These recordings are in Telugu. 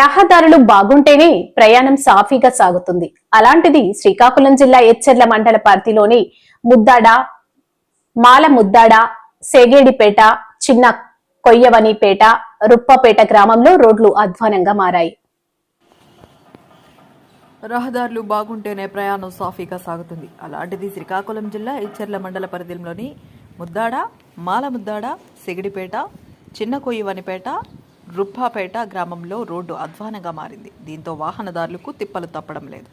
రహదారులు బాగుంటేనే ప్రయాణం సాఫీగా సాగుతుంది. అలాంటిది శ్రీకాకుళం జిల్లా ఎచ్చెర్ల మండల పరిధిలోని ముద్దాడ మాల ముద్దాడ సేగేడిపేట చిన్న కొయ్యవనిపేట రుప్పపేట గ్రామంలో రోడ్లు అధ్వానంగా మారాయి. రహదారులు బాగుంటేనే ప్రయాణం సాఫీగా సాగుతుంది. అలాంటిది శ్రీకాకుళం జిల్లా ఇచ్చర్ల మండల పరిధిలోని ముద్దాడ మాల ముద్దాడ సిగిడిపేట చిన్న కొయ్యవనిపేట రుప్పాపేట గ్రామంలో రోడ్డు అధ్వానంగా మారింది. దీంతో వాహనదారులకు తిప్పలు తప్పడం లేదు.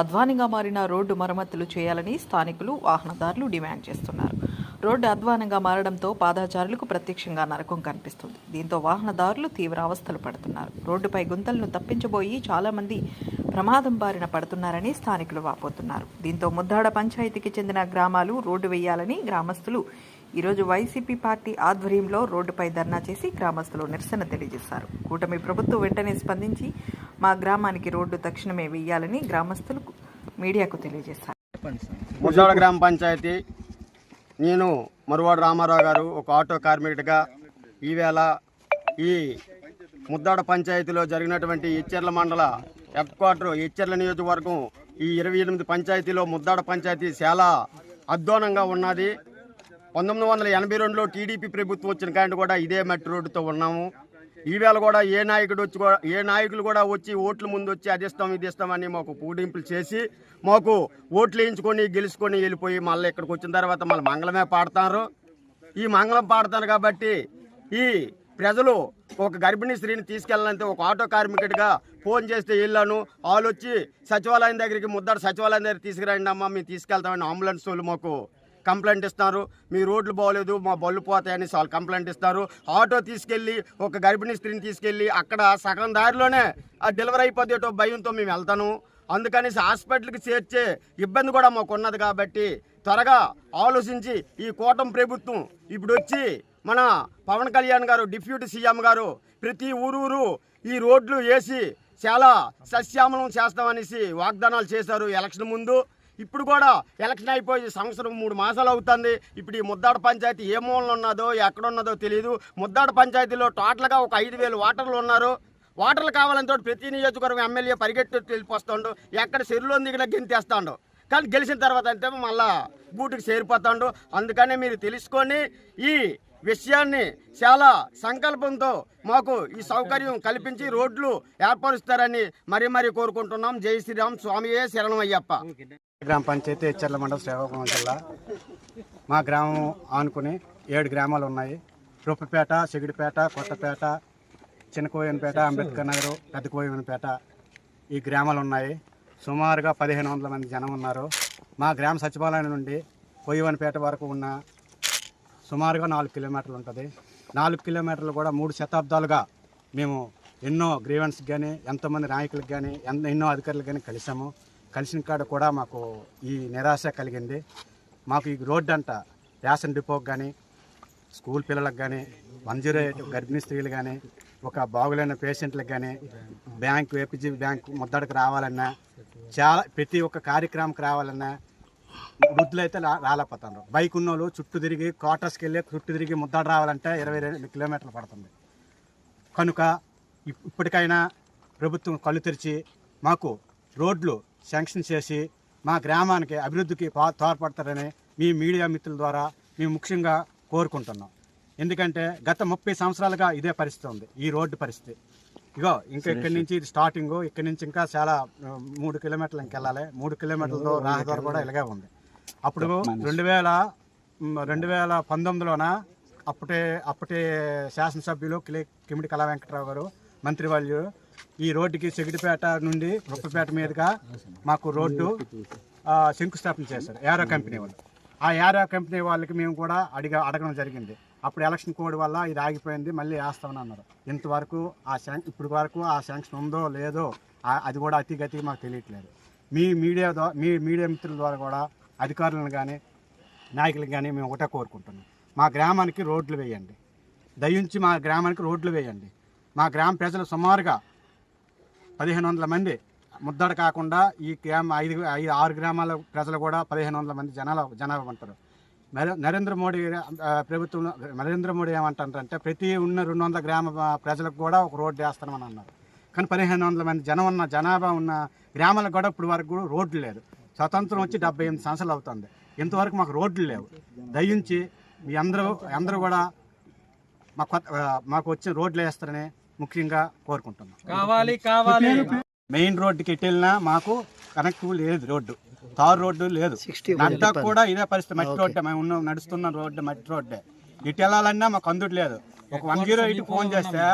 అధ్వానంగా మారిన రోడ్డు మరమ్మతులు చేయాలని స్థానికులు వాహనదారులు డిమాండ్ చేస్తున్నారు. రోడ్డు అధ్వానంగా మారడంతో పాదాచారులకు ప్రత్యక్షంగా నరకం కనిపిస్తుంది. దీంతో వాహనదారులు తీవ్ర అవస్థలు పడుతున్నారు. రోడ్డుపై గుంతలను తప్పించబోయి చాలామంది ప్రమాదం బారిన పడుతున్నారని స్థానికులు వాపోతున్నారు. దీంతో ముద్దాడ పంచాయతీకి చెందిన గ్రామాలు రోడ్డు వేయాలని గ్రామస్తులు ఈరోజు వైసీపీ పార్టీ ఆధ్వర్యంలో రోడ్డుపై ధర్నా చేసి గ్రామస్తులు నిరసన తెలియజేశారు. కూటమి ప్రభుత్వం వెంటనే స్పందించి మా గ్రామానికి రోడ్డు తక్షణమే వేయాలని గ్రామస్తులు మీడియాకు తెలియజేశారు. ముసోడ గ్రామ పంచాయతీ నేను మరువాడు రామారావు గారు ఒక ఆటో కార్మికుడిగా ఈవేళ ఈ ముద్దాడ పంచాయతీలో జరిగినటువంటి ఇచ్చెర్ల మండల హెడ్ క్వార్టర్ ఇచ్చెర్ల నియోజకవర్గం ఈ ఇరవై ఎనిమిది పంచాయతీలో ముద్దాడ పంచాయతీ చాలా అధ్వానంగా ఉన్నది. పంతొమ్మిది వందల ఎనభై రెండులో టీడీపీ ప్రభుత్వం వచ్చిన కాంటి కూడా ఇదే మట్టి రోడ్డుతో ఉన్నాము. ఈవేళ కూడా ఏ నాయకుడు వచ్చి కూడా ఏ నాయకులు కూడా వచ్చి ఓట్ల ముందు వచ్చి అది ఇస్తాం ఇది ఇస్తామని మాకు పూడింపులు చేసి మాకు ఓట్లు వేయించుకొని గెలుచుకొని వెళ్ళిపోయి మళ్ళీ ఇక్కడికి వచ్చిన తర్వాత మళ్ళీ మంగళమే పాడతారు. ఈ మంగళం పాడతారు కాబట్టి ఈ ప్రజలు ఒక గర్భిణీ స్త్రీని తీసుకెళ్ళాలంటే ఒక ఆటో కార్మికుడిగా ఫోన్ చేస్తే వెళ్ళాను. వాళ్ళు వచ్చి సచివాలయం దగ్గరికి ముద్దాడు సచివాలయం దగ్గర తీసుకురండి అమ్మా మేము తీసుకెళ్తామని అంబులెన్స్ వాళ్ళు మాకు కంప్లైంట్ ఇస్తారు మీ రోడ్లు బాగోలేదు మా బళ్ళు పోతాయని వాళ్ళు కంప్లైంట్ ఇస్తారు ఆటో తీసుకెళ్ళి ఒక గర్భిణీ స్త్రీని తీసుకెళ్ళి అక్కడ సగం దారిలోనే ఆ డెలివరీ అయిపోతేటో భయంతో మేము వెళ్తాను. అందుకనేసి హాస్పిటల్కి చేర్చే ఇబ్బంది కూడా మాకు ఉన్నది కాబట్టి త్వరగా ఆలోచించి ఈ కూటమి ప్రభుత్వం ఇప్పుడు వచ్చి మన పవన్ కళ్యాణ్ గారు డిప్యూటీ సీఎం గారు ప్రతి ఊరూరు ఈ రోడ్లు వేసి చాలా సస్యామలం చేస్తామనేసి వాగ్దానాలు చేశారు ఎలక్షన్ ముందు. ఇప్పుడు కూడా ఎలక్షన్ అయిపోయి సంవత్సరం మూడు మాసాలు అవుతుంది. ఇప్పుడు ఈ ముద్దాడ పంచాయతీ ఏ మూలన ఉన్నదో ఎక్కడున్నదో తెలియదు ముద్దాడ పంచాయతీలో టోటల్గా ఒక ఐదు వేలు వాటర్లు ఉన్నారు. వాటర్లు కావాలంటే ప్రతి నియోజకవర్గం ఎమ్మెల్యే పరిగెత్తి వెళ్ళిపోస్తాడు. ఎక్కడ చెరువులో దిగిన గెంతేస్తాడు. కానీ గెలిచిన తర్వాత అంటే మళ్ళా బూటికి చేరిపోతాడు. అందుకనే మీరు తెలుసుకొని ఈ విషయాన్ని చాలా సంకల్పంతో మాకు ఈ సౌకర్యం కల్పించి రోడ్లు ఏర్పరుస్తారని మరీ మరీ కోరుకుంటున్నాం. జై శ్రీరామ్ స్వామియే శరణమయ్యప్ప. గ్రామ పంచాయతీ హెచ్చర్ల మండలం శ్రీకాకుళం జిల్లా. మా గ్రామం ఆనుకుని ఏడు గ్రామాలు ఉన్నాయి. రూపపేట సిగిడిపేట కొత్తపేట చిన్నకోయనపేట అంబేద్కర్ నగర్ పెద్దకోయనపేట ఈ గ్రామాలు ఉన్నాయి. సుమారుగా పదిహేను వందల మంది జనం ఉన్నారు. మా గ్రామ సచివాలయం నుండి కోయవనపేట వరకు ఉన్న సుమారుగా నాలుగు కిలోమీటర్లు ఉంటుంది. నాలుగు కిలోమీటర్లు కూడా మూడు శతాబ్దాలుగా మేము ఎన్నో గ్రీవెన్స్ కానీ ఎంతోమంది నాయకులకు కానీ ఎన్- ఎన్నో అధికారులకు కానీ కలిసాము. కలిసిన కాడ కూడా మాకు ఈ నిరాశ కలిగింది. మాకు ఈ రోడ్డు అంట రేషన్ డిపోకి కానీ స్కూల్ పిల్లలకు కానీ వన్ జీరో ఎయిట్ గర్భిణీ స్త్రీలు కానీ ఒక బాగులేని పేషెంట్లకు కానీ బ్యాంక్ ఏపీజీ బ్యాంక్ ముద్దడికి రావాలన్నా చాలా ప్రతి ఒక్క కార్యక్రమంకి రావాలన్నా వృద్ధులు అయితే రా- రాలేకపోతున్నారు. బైక్ ఉన్నోళ్ళు చుట్టూ తిరిగి క్వార్టర్స్కి వెళ్ళి చుట్టూ తిరిగి ముద్దాడు రావాలంటే ఇరవై రెండు కిలోమీటర్లు పడుతుంది. కనుక ఇప్- ఇప్పటికైనా ప్రభుత్వం కళ్ళు తెరిచి మాకు రోడ్లు శాంక్షన్ చేసి మా గ్రామానికి అభివృద్ధికి తోడ్పడతారని మీ మీడియా మిత్రుల ద్వారా మేము ముఖ్యంగా కోరుకుంటున్నాం. ఎందుకంటే గత ముప్పై సంవత్సరాలుగా ఇదే పరిస్థితి ఉంది. ఈ రోడ్డు పరిస్థితి. ఇగో ఇంకా ఇక్కడి నుంచి ఇది స్టార్టింగ్. ఇక్కడి నుంచి ఇంకా చాలా మూడు కిలోమీటర్లు ఇంకెళ్ళాలి మూడు కిలోమీటర్లతో రహదారి కూడా ఇలాగే ఉంది. అప్పుడు రెండు వేల రెండు వేల పంతొమ్మిదిలోన అప్పటి అప్పటి శాసనసభ్యులు కిలి కిమిడి కళా వెంకటరావు గారు మంత్రి వాళ్ళు ఈ రోడ్డుకి సెగిడిపేట నుండి రొప్పపేట మీదుగా మాకు రోడ్డు శంకుస్థాపన చేశారు. ఏరో కంపెనీ వాళ్ళు. ఆ ఏరో కంపెనీ వాళ్ళకి మేము కూడా అడిగా అడగడం జరిగింది. అప్పుడు ఎలక్షన్ కోడ్ వల్ల ఇది ఆగిపోయింది మళ్ళీ వేస్తామని అన్నారు. ఇంతవరకు ఆ శాంక్ ఇప్పుడు వరకు ఆ శాంక్షన్ ఉందో లేదో అది కూడా అతిగతి మాకు తెలియట్లేదు. మీ మీడియా ద్వారా మీ మీడియా మిత్రుల ద్వారా కూడా అధికారులను కానీ నాయకులు కానీ మేము ఒకటే కోరుకుంటున్నాం. మా గ్రామానికి రోడ్లు వేయండి. దయించి మా గ్రామానికి రోడ్లు వేయండి. మా గ్రామ ప్రజలు సుమారుగా పదిహేను వందల మంది ముద్దడ కాకుండా ఈ గ్రామ ఐదు ఐదు ఆరు గ్రామాల ప్రజలు కూడా పదిహేను వందల మంది జనాలు జనాభా ఉంటారు. నరేంద్ర మోడీ ప్రభుత్వం నరేంద్ర మోడీ ఏమంటారంటే ప్రతి ఉన్న రెండు వందల గ్రామ ప్రజలకు కూడా ఒక రోడ్డు వేస్తామని అన్నారు. కానీ పదిహేను వందల మంది జనం ఉన్న జనాభా ఉన్న గ్రామాలకు కూడా ఇప్పుడు వరకు కూడా రోడ్లు లేదు స్వతంత్రం వచ్చి డెబ్బై ఎనిమిది సంవత్సరాలు అవుతుంది. ఇంతవరకు మాకు రోడ్లు లేవు. దయించి మీ అందరూ అందరూ కూడా మా కొత్త మాకు వచ్చిన రోడ్లు వేస్తారని ముఖ్యంగా కోరుకుంటున్నాం. కావాలి కావాలి. మెయిన్ రోడ్డుకి ఎటు వెళ్ళినా మాకు కనెక్ట్ లేదు రోడ్డు. తారు రోడ్డు లేదు. నడ్డా కూడా ఇదే పరిస్థితి. మట్టి రోడ్డే మేము ఉన్న నడుస్తున్న రోడ్డు మట్టి రోడ్డే. ఇటు వెళ్ళాలన్నా మాకు అందుడు లేదు. ఒక వన్ జీరో ఎయిట్ ఫోన్ చేస్తే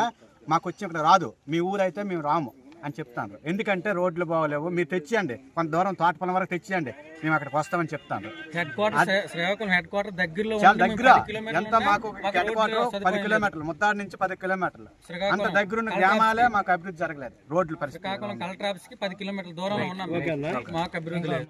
మాకు వచ్చి ఇక్కడ రాదు. మీ ఊరు అయితే మేము రాము అని చెప్తాను. ఎందుకంటే రోడ్లు బాగోలేవు. మీరు తెచ్చియండి. కొంత దూరం తోటపల్లం వరకు తెచ్చియండి. మేము అక్కడికి వస్తామని చెప్తాను. Head quarter Srikakulam head quarter దగ్గరలో చాలా ఉండి మేము దగ్గర. ఎంత మాకు హెడ్ క్వార్టర్ పది. కిలోమీటర్లు ముత్తాడు నుంచి పది కిలోమీటర్లు. అంత దగ్గర ఉన్న గ్రామాలే మాకు అభివృద్ధి జరగలేదు. రోడ్లు పరిస్థితి. కలెక్టర్ ఆఫీస్కి పది కిలోమీటర్ల దూరంలో ఉన్నాం. మాకు అభివృద్ధి లేదు.